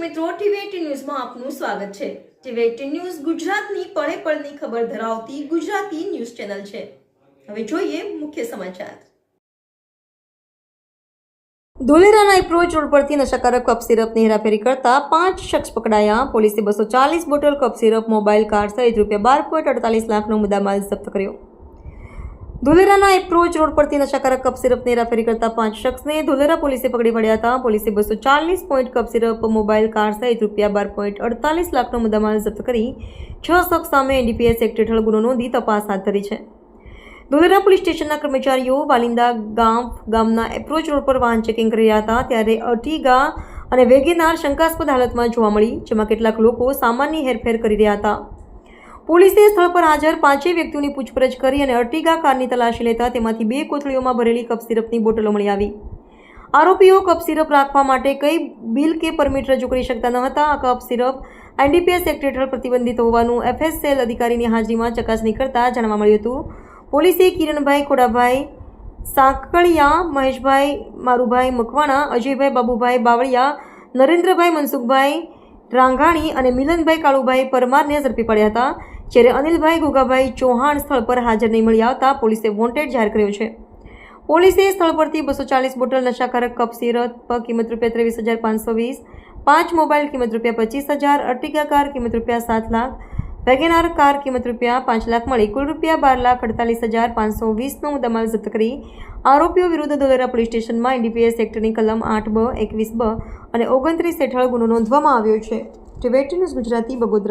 મિત્રો, ટીવી ન્યૂઝમાં આપનું સ્વાગત છે. ટીવી ન્યૂઝ ગુજરાતની પળે પળની ખબર ધરાવતી ગુજરાતી ન્યૂઝ ચેનલ છે. હવે જોઈએ મુખ્ય સમાચાર. ધોલેરાના એપ્રોચ રોડ પરથી નશાકારક કપ સિરપની હેરાફેરી કરતા પાંચ શખ્સ પકડાયા. પોલીસે બસો ચાલીસ bottle cough syrup, mobile, car સહિત રૂપિયા બાર પોઈન્ટ અડતાલીસ લાખનો મુદ્દામાલ જપ્ત કર્યો. ધોલેરાના એપ્રોચ રોડ પરથી નશાકારક કપ સિરપની હેરાફેરી કરતા પાંચ શખ્સને ધોલેરા પોલીસે પકડી પડ્યા હતા. પોલીસે બસો ચાલીસ point cough syrup, mobile, car સહિત રૂપિયા બાર પોઈન્ટ અડતાલીસ લાખનો મુદ્દામાલ જપ્ત કરી છ શખ્સ સામે એનડીપીએસ એક્ટ હેઠળ ગુનો નોંધી તપાસ હાથ ધરી છે. ધોલેરા પોલીસ સ્ટેશનના કર્મચારીઓ વાલિંદા ગામ, ગામના એપ્રોચ રોડ પર વાહન ચેકિંગ કરી રહ્યા હતા. ત્યારે અઠીગા અને વેગેનાર શંકાસ્પદ હાલતમાં જોવા મળી, જેમાં કેટલાક લોકો સામાન્ય હેરફેર કરી રહ્યા હતા. પોલીસે સ્થળ પર હાજર પાંચેય વ્યક્તિઓની પૂછપરછ કરી અને અર્ટિગા કારની તલાશી લેતા તેમાંથી બે કોથળીઓમાં ભરેલી કપ સિરપની બોટલો મળી આવી. આરોપીઓ કપ સિરપ રાખવા માટે કઈ બિલ કે પરમિટ રજૂ કરી શકતા ન હતા. આ કપ સિરપ એનડીપીએસ એક્ટ પ્રતિબંધિત હોવાનું એફએસએલ અધિકારીની હાજરીમાં ચકાસણી કરતા જાણવા મળ્યું હતું. પોલીસે કિરણભાઈ ખોડાભાઈ, સાંકળિયા, મહેશભાઈ મારુભાઈ મકવાણા, અજયભાઈ બાબુભાઈ બાવળિયા, નરેન્દ્રભાઈ મનસુખભાઈ રાંઘાણી અને મિલનભાઈ કાળુભાઈ પરમારને ઝડપી પડ્યા હતા. જ્યારે અનિલભાઈ ગોગાભાઈ ચૌહાણ સ્થળ પર હાજર નહીં મળી આવતા પોલીસે વોન્ટેડ જાહેર કર્યો છે. પોલીસે સ્થળ પરથી બસો ચાલીસ બોટલ નશાકારક કપ સિરપ કિંમત રૂપિયા ત્રેવીસ હજાર પાંચસો વીસ, પાંચ મોબાઈલ કિંમત રૂપિયા પચીસ હજાર અર્ટિગા કાર કિંમત રૂપિયા સાત લાખ, વેગેનાર કાર કિંમત રૂપિયા પાંચ લાખ મળી, કુલ રૂપિયા બાર લાખ અડતાલીસ હજાર પાંચસો વીસનો દમાલ જપ્ત કરી આરોપીઓ વિરુદ્ધ દોલેરા પોલીસ સ્ટેશનમાં એનડીપીએસ એક્ટની કલમ આઠ બ, એકવીસ બ અને ઓગણત્રીસ હેઠળ ગુનો નોંધવામાં આવ્યો છે. Tibet news Gujarati, Bagodara.